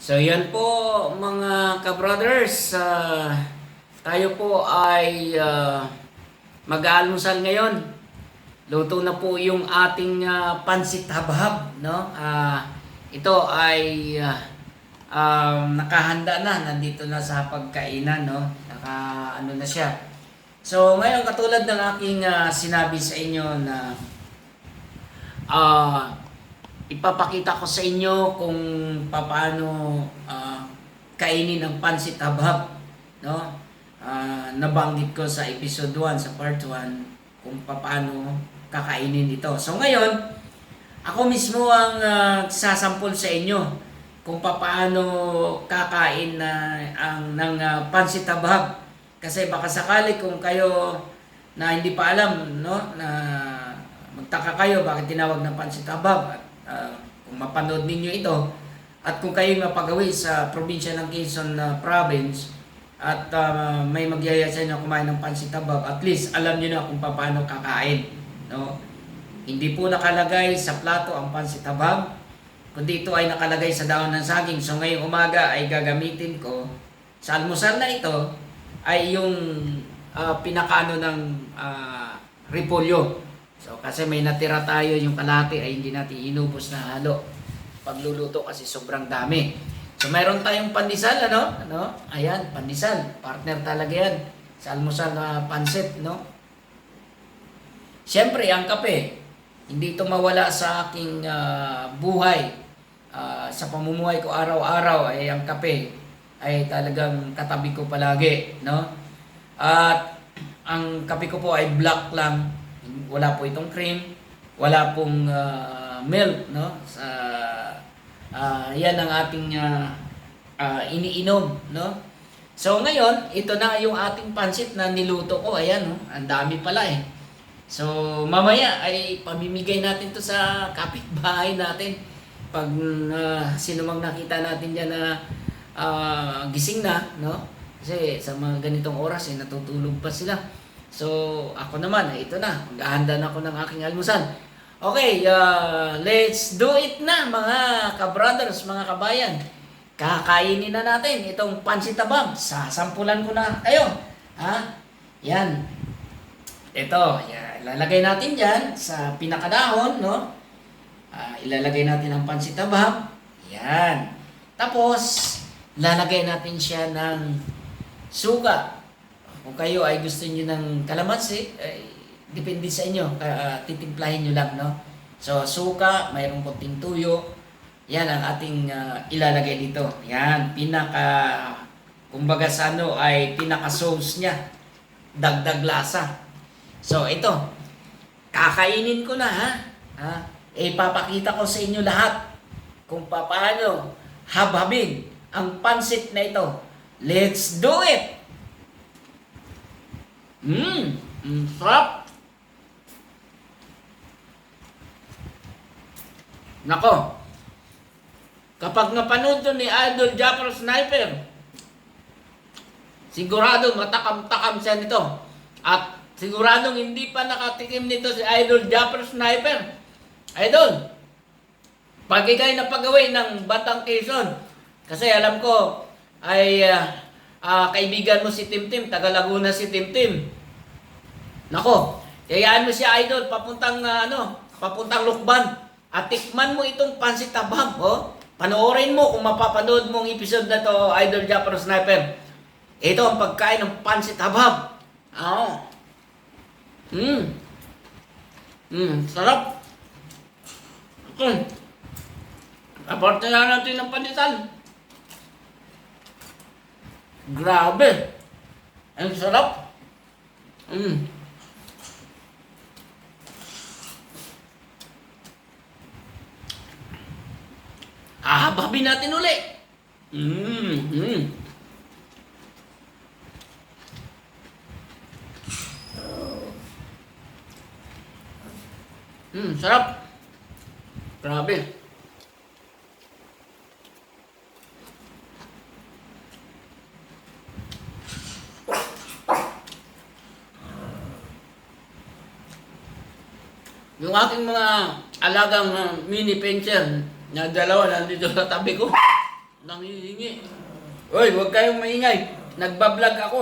So yan po mga ka-brothers, ah, tayo po ay uh, mag-aalmusal ngayon. Luto na po yung ating ah, pansit habhab, no? Ah, ito ay ah, um, nakahanda na, nandito na sa pagkainan, no? Naka ano na siya. So ngayon katulad ng aking ah, sinabi sa inyo na ah ipapakita ko sa inyo kung paano ah, kainin ang pansit habhab no? Ah, nabanggit ko sa episode 1 sa part 1 kung paano kakainin ito. So ngayon ako mismo ang ah, sasampol sa inyo kung paano kakain na ang ng ah, pansit habhab. Kasi baka sakali kung kayo na hindi pa alam no? Na magtaka kayo bakit tinawag na pansit habhab ah, kung mapanood ninyo ito at kung kayo mapagawi sa probinsya ng Quezon na province at ah, may magyaya sa inyo kumain ng pansit habhab at least alam niyo na kung paano kakain no? Hindi po nakalagay sa plato ang pansit habhab kundi ito ay nakalagay sa dahon ng saging. So ngayong umaga ay gagamitin ko sa almusal na ito ay yung ah, pinakaano ng ah, repolyo So kasi may natira tayo yung kalahati ay hindi natin inubos na halo. Pagluluto kasi sobrang dami. So mayroon tayong pandesal ano? Ano? Ayan, pandesal. Partner talaga yan sa almusal na pansit, no? Siyempre, ang kape. Hindi ito mawala sa aking ah, buhay. Ah, sa pamumuhay ko araw-araw ay ang kape ay talagang katabi ko palagi, no? At ang kape ko po ay black lang, wala po itong cream, wala pong ah, milk, no? Sa ah, yan ang ating ah, ah, iniinom, no? So ngayon, ito na yung ating pansit na niluto ko. Ayan, no? ang dami pala eh. So mamaya ay pamimigay natin to sa kapitbahay natin. Pag ah, sino mang nakita natin diyan na ah, gising na, no? Kasi sa mga ganitong oras ay natutulog pa sila. So, ako naman, eh, ito na. Maghahanda na ako ng aking almusal. Okay, uh, let's do it na mga ka-brothers, mga kabayan. Kakainin na natin itong pansit tabang. Sasampulan ko na kayo. Ha? Yan. Ito, yan. ilalagay natin dyan sa pinakadahon, no? Ah, ilalagay natin ang pansit tabang. Yan. Tapos, lalagay natin siya ng suka. Kung kayo ay gusto niyo ng kalamansi, ay depende sa inyo. Kaya titimplahin niyo lang, no? So, suka, mayroong konting tuyo. Yan ang ating ah, ilalagay dito. Yan, pinaka, kumbaga sa ano, ay pinaka-sauce niya. Dagdag lasa. So, ito. Kakainin ko na, ha? ha? Ipapakita ko sa inyo lahat kung paano habhabin ang pansit na ito. Let's do it! Mmm! Mm, sarap! Nako! Kapag napanood to ni Idol Japper Sniper, sigurado matakam-takam siya nito. At siguradong hindi pa nakatikim nito si Idol Japper Sniper. Idol, pag ikay napagawi ng Batang Quezon, kasi alam ko ay ah, ah, kaibigan mo si Tim Tim, taga Laguna si Tim Tim. Nako, kayaan mo si Idol papuntang ah, ano, papuntang Lukban. At tikman mo itong pansit tabang, oh. Panoorin mo kung mapapanood mo ang episode na to, Idol Japper Sniper. Ito ang pagkain ng pansit habhab. Oo. Mm. Mm, sarap. Mm. Aparte na natin ng panitan. Grabe. Ang sarap. Mm. Ahababin natin uli. Mm. Mm. Mm, sarap. Grabe. Yung aking mga alagang mini pension na dalawa nandito sa tabi ko. Nangihingi. Uy, huwag kayong maingay. Nagbablog ako.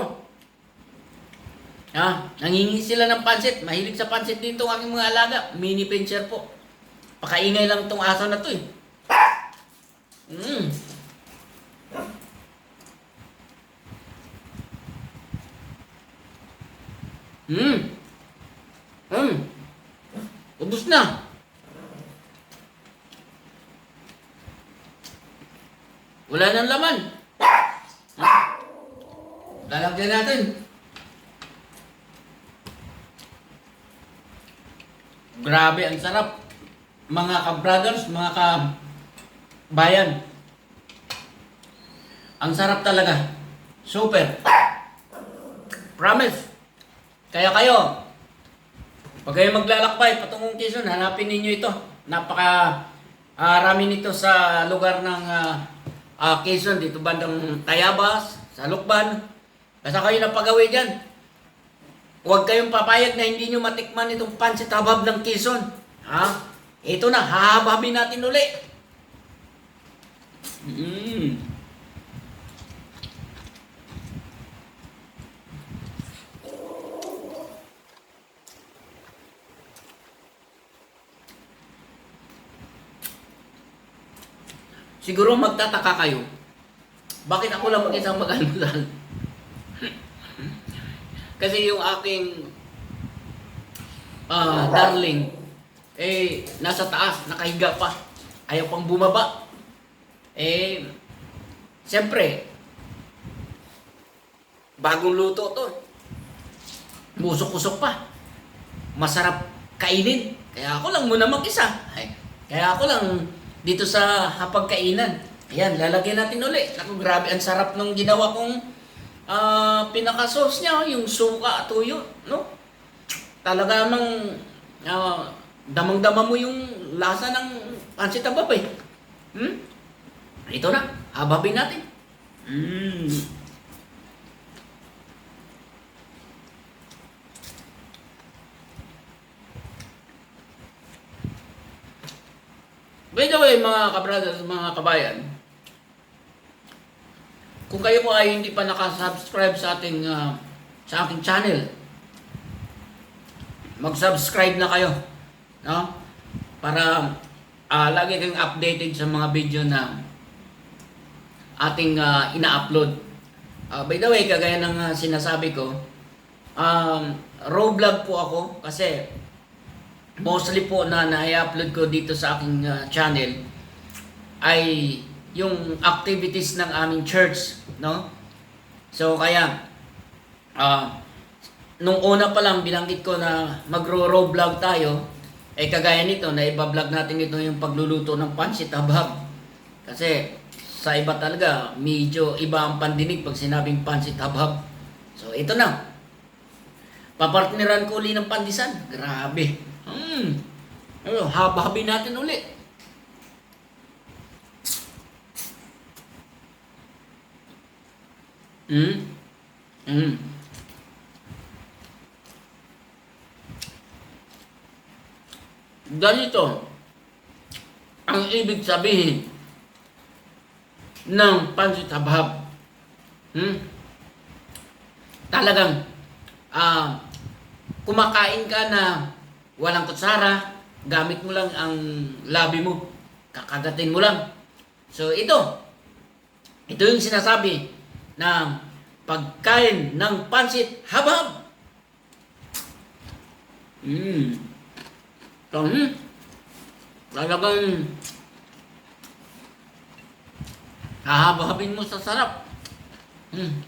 Ha? Nangingi sila ng pansit. Mahilig sa pansit din itong aking mga alaga. Mini pincher po. Pakaingay lang itong aso na to eh. Mm. Mm. Ubus na. Wala nang laman. Lalagyan natin. Grabe, ang sarap. Mga ka-brothers, mga ka-bayan. Ang sarap talaga. Super. Promise. Kaya kayo, pag kayo maglalakbay patungong Quezon, hanapin ninyo ito. Napaka ah, rami nito sa lugar ng ah, ah, Quezon, dito bandang Tayabas, sa Lukban. Basta kayo napagawi dyan. Huwag kayong papayag na hindi nyo matikman itong pansit habab ng Quezon. Ha? Ito na, hahababin natin uli. Mm. Siguro magtataka kayo, bakit ako lang mag-isang mag-almusal? Kasi yung aking ah, darling, eh, nasa taas, nakahiga pa. Ayaw pang bumaba. Eh, siyempre, bagong luto to. Musok-usok pa. Masarap kainin. Kaya ako lang muna mag-isa. Ay, kaya ako lang dito sa hapagkainan. Ayan, lalagyan natin uli. Naku, grabe, ang sarap nung ginawa kong ah pinaka-sauce niya, yung suka at tuyo, no? Talaga namang ah, damang-dama mo yung lasa ng pansit abab eh. Hmm? Ito na, hababin natin. Mm. By the way, mga kabrothers, mga kabayan, kung kayo po ay hindi pa nakasubscribe sa ating ah, sa aking channel, mag-subscribe na kayo, no? Para ah, lagi kayong updated sa mga video na ating ah, ina-upload. Ah, by the way, kagaya ng ah, sinasabi ko, um, raw vlog po ako kasi mostly po na na-upload ko dito sa aking ah, channel ay yung activities ng aming church, no? So kaya ah nung una pa lang binanggit ko na magro-raw vlog tayo, eh kagaya nito na iba-vlog natin ito yung pagluluto ng pansit habab. Kasi sa iba talaga, medyo iba ang pandinig pag sinabing pansit habab. So ito na. Papartneran ko uli ng pandisan. Grabe. Hmm. Ano, hababin natin uli. Hmm? Hmm. Ganito ang ibig sabihin ng pansit habhab. Hmm? Talagang ah kumakain ka na walang kutsara, gamit mo lang ang labi mo, kakagatin mo lang. So ito, ito yung sinasabi ng pagkain ng pansit habab. Mm. Ito, hmm. Talagang hahababin mo sa sarap. Hmm.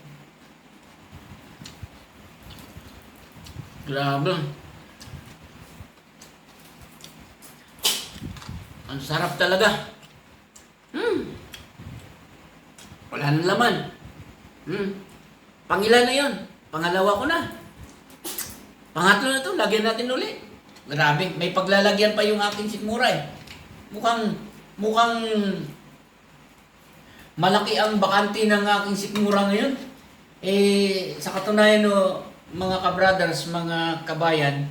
Grabe. Ang sarap talaga. Hmm. Wala nang laman. Hmm. Pangilan na yon. Pangalawa ko na. Pangatlo na to, lagyan natin uli. Grabe, may paglalagyan pa yung aking sikmura eh. Mukhang, mukhang malaki ang bakante ng aking sikmura ngayon. Eh, sa katunayan no, mga kabrothers, mga kabayan,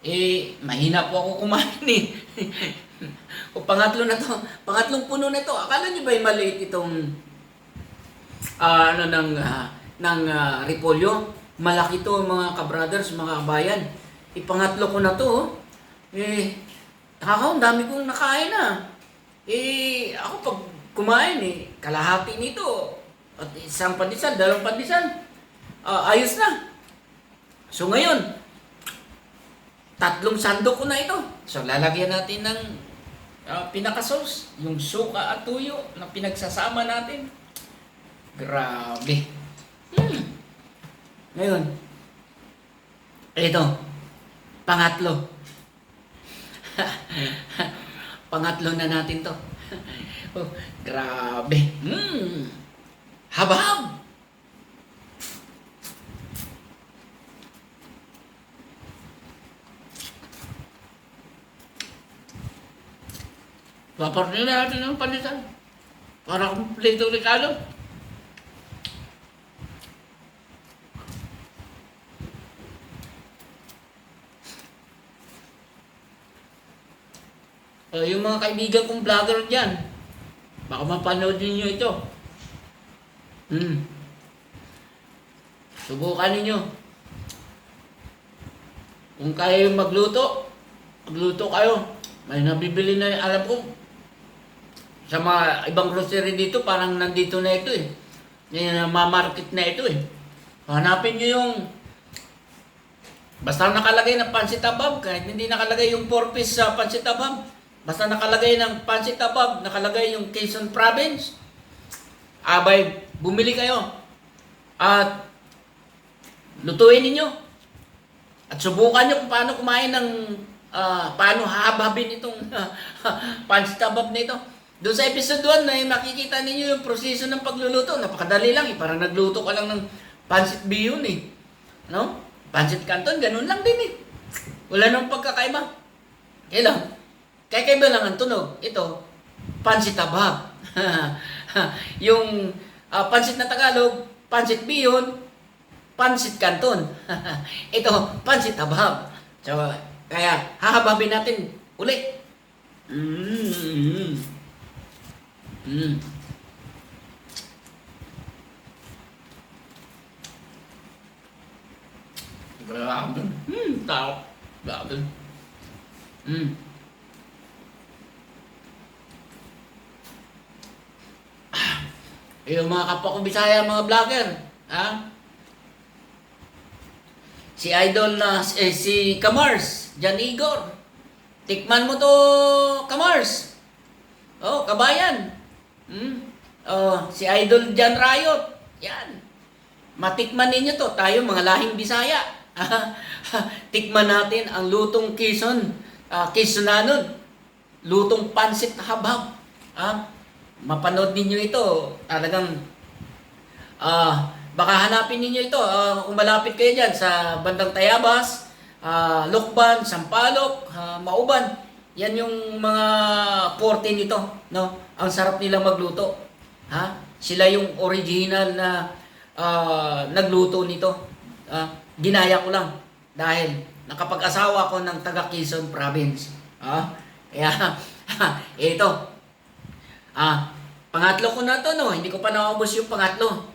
eh, mahina po ako kumain eh. o pangatlo na to, pangatlong puno na to. Akala niyo ba maliit itong ah, ano ng ah, ng ah, repolyo? Malaki to mga kabrothers, mga kabayan. Ipangatlo ko na to. oh. Eh, ako, ang dami kong nakain na. Eh, ako pag kumain eh, kalahati nito. At isang pandesal, dalawang pandesal. Ah, ayos na. So ngayon, tatlong sandok ko na ito. So lalagyan natin ng ah, pinaka-sauce, yung suka at tuyo na pinagsasama natin. Grabe. Hmm. Ngayon, ito, pangatlo. pangatlo na natin to. oh, grabe. Hmm. Habab. Papartin na natin ng palitan. Para kumpleto regalo. Uh, yung mga kaibigan kong vlogger dyan, baka mapanood ninyo ito. Hmm. Subukan ninyo. Kung kaya magluto, magluto kayo. May nabibili na, alam ko, sa mga ibang grocery dito, parang nandito na ito eh. Yan, mamarket na ito eh. Hanapin nyo yung Basta nakalagay ng pansit abab, kahit hindi nakalagay yung 4 piece sa pansit abab. Basta nakalagay ng pansit abab, nakalagay yung Quezon Province. Abay, bumili kayo. At lutuin ninyo. At subukan nyo kung paano kumain ng, ah, paano hahababin itong pansit abab na ito. Doon sa episode 1 na yung makikita ninyo yung proseso ng pagluluto. Napakadali lang eh. Parang nagluto ka lang ng pansit bihon eh. No? Pansit canton, ganun lang din eh. Wala nang pagkakaiba. Kaya lang, kakaiba lang ang tunog. Ito, pansit abab. yung ah, pansit na Tagalog, pansit bihon, pansit canton. Ito, pansit abab. So, kaya, hahababin natin uli. Mm. Mm. Grabe. Hmm, tao. Grabe. Hmm. Ah, Yung mga kapwa ko Bisaya, mga vlogger, ha? Si Idol na, eh, si Kamars, Jan Igor. Tikman mo to, Kamars. Oh, kabayan. Hmm? Oh, si Idol Jan Riot. Yan. Matikman ninyo to. Tayo mga lahing Bisaya. Tikman natin ang lutong Quezon. Uh, Quezonanon. Lutong pansit habab. Ah, mapanood ninyo ito. Talagang ah baka hanapin ninyo ito. Ah, kung malapit kayo dyan sa bandang Tayabas, ah, Lokban, Sampalok, ah, Mauban. Yan yung mga porte nito, no? Ang sarap nilang magluto. Ha? Sila yung original na ah, nagluto nito. Ah, ginaya ko lang dahil nakapag-asawa ko ng taga Quezon Province. Ah, kaya ito. Ah, pangatlo ko na to no, hindi ko pa naubos yung pangatlo.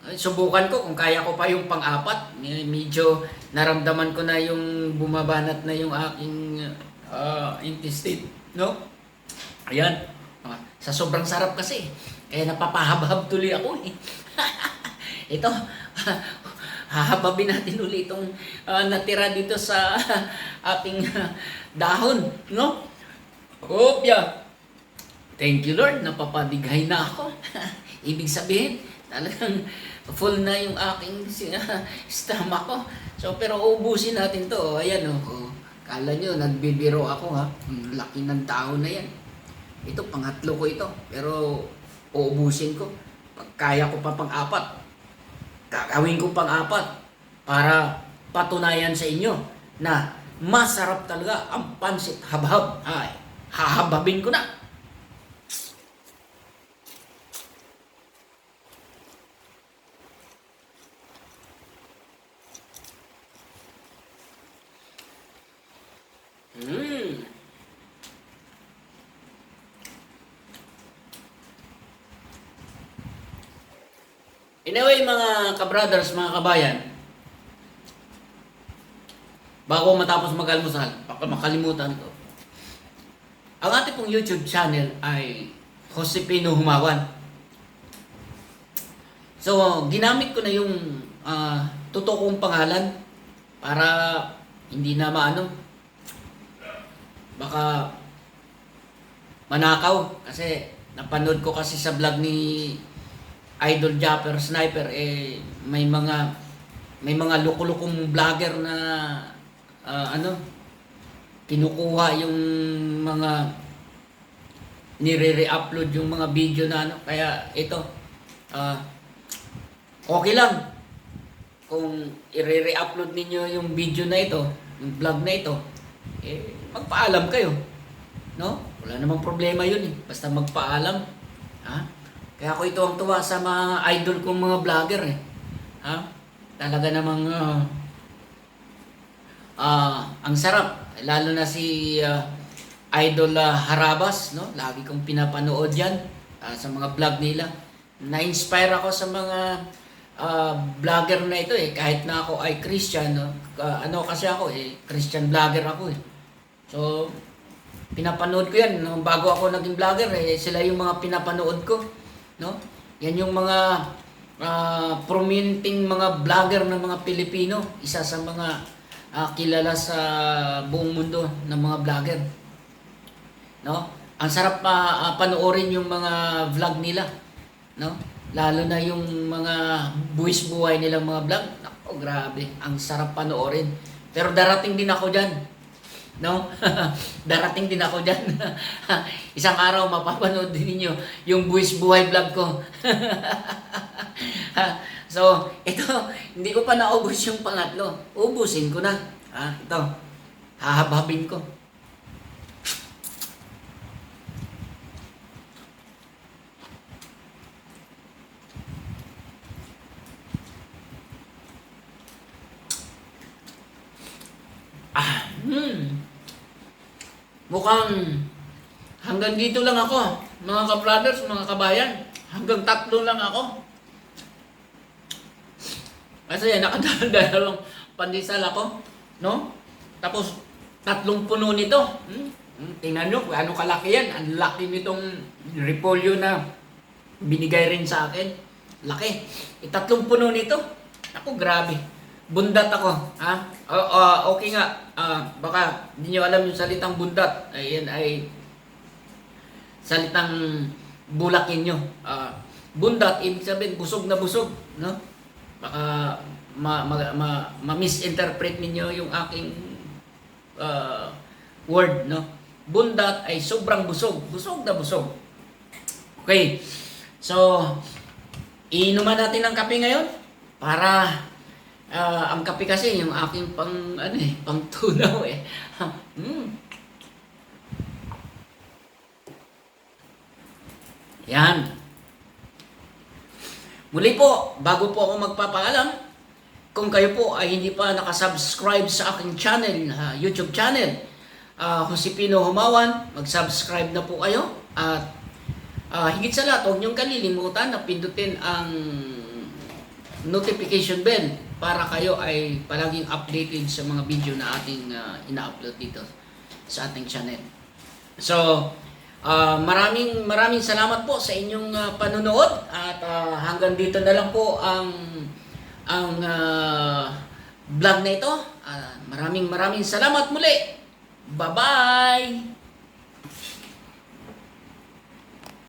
Subukan ko kung kaya ko pa yung pang-apat. Medyo naramdaman ko na yung bumabanat na yung aking ah, intestine, no? Ayan. Ah, sa sobrang sarap kasi. Kaya napapahabhab tuloy ako eh. Ito, hahababin natin ulit itong ah, natira dito sa ating ah, dahon, no? Opya. Thank you Lord, napapadighay na ako. Ibig sabihin, talagang full na yung aking si- stomach ko. So, pero uubusin natin to. Ayan, oh. Kala nyo, nagbibiro ako ha. Laki ng tao na yan. Ito, pangatlo ko ito. Pero, uubusin ko. Kaya ko pa pang-apat, gagawin ko pang-apat para patunayan sa inyo na masarap talaga ang pansit habhab. Ay, hahababin ko na. Mm. Anyway, mga kabrothers, mga kabayan, bago matapos mag-almusal, baka makalimutan ko. Ang ating pong YouTube channel ay Josepino Humawan. So, ginamit ko na yung ah, totoo pangalan para hindi na maano. Baka manakaw kasi napanood ko kasi sa vlog ni Idol Japper Sniper eh may mga may mga lukulukong vlogger na ah, ano kinukuha yung mga nire-re-upload yung mga video na ano. Kaya ito ah okay lang kung i-re-upload ninyo yung video na ito yung vlog na ito eh magpaalam kayo. No? Wala namang problema yun eh. Basta magpaalam. Ha kaya ako ito ang tuwa sa mga idol kong mga vlogger eh. Ha? Talaga namang ah, Ah, ang sarap. Lalo na si ah, Idol ah, Harabas no? Lagi kong pinapanood yan ah, sa mga vlog nila. Na-inspire ako sa mga ah, vlogger na ito eh. Kahit na ako ay Christian no? Ka- ano kasi ako eh Christian vlogger ako eh. So pinapanood ko yan. No? bago ako naging vlogger eh sila yung mga pinapanood ko no yan yung mga ah, prominenting mga vlogger ng mga Pilipino isa sa mga ah, kilala sa buong mundo ng mga vlogger. No? Ang sarap pa ah, panoorin yung mga vlog nila. No? Lalo na yung mga buwis buhay nilang mga vlog. Nako, grabe. Ang sarap panoorin. Pero darating din ako dyan. No? darating din ako dyan. Isang araw mapapanood din ninyo yung buwis buhay vlog ko. so, ito, hindi ko pa naubos yung pangatlo. Ubusin ko na. Ah, ito. Hahababin ko. Ah, hmm. Mukhang hanggang dito lang ako, mga ka-brothers, mga kabayan. Hanggang tatlo lang ako. Kasi nakadalawang pandesal ako, no? Tapos, tatlong puno nito. Hmm? Hmm, Tingnan nyo ano kalaki yan. Ang laki nitong repolyo na binigay rin sa akin. Laki. E, tatlong puno nito. Ako, grabe. Bundat ako. Ha? O- o- okay nga. Ah, baka hindi nyo alam yung salitang bundat. Ayan ay salitang bulakin nyo. Ah, bundat, ibig sabihin busog na busog. No? baka ma, ma, ma, ma-misinterpret ninyo yung aking uh, word, no? Bundat ay sobrang busog. Busog na busog. Okay. So, inuman natin ng kape ngayon para uh, ang kape kasi yung aking pang ano eh, pang tunaw eh. mm. Yan. Muli po, bago po ako magpapaalam, kung kayo po ay hindi pa nakasubscribe sa aking channel, ah, YouTube channel, uh, Josepino Humawan, mag-subscribe na po kayo. At ah, higit sa lahat, huwag niyong kalilimutan na pindutin ang notification bell para kayo ay palaging updated sa mga video na ating ah, ina-upload dito sa ating channel. So, Ah, maraming maraming salamat po sa inyong ah, panonood at ah, hanggang dito na lang po ang ang ah, vlog na ito. Ah, maraming maraming salamat muli. Bye-bye.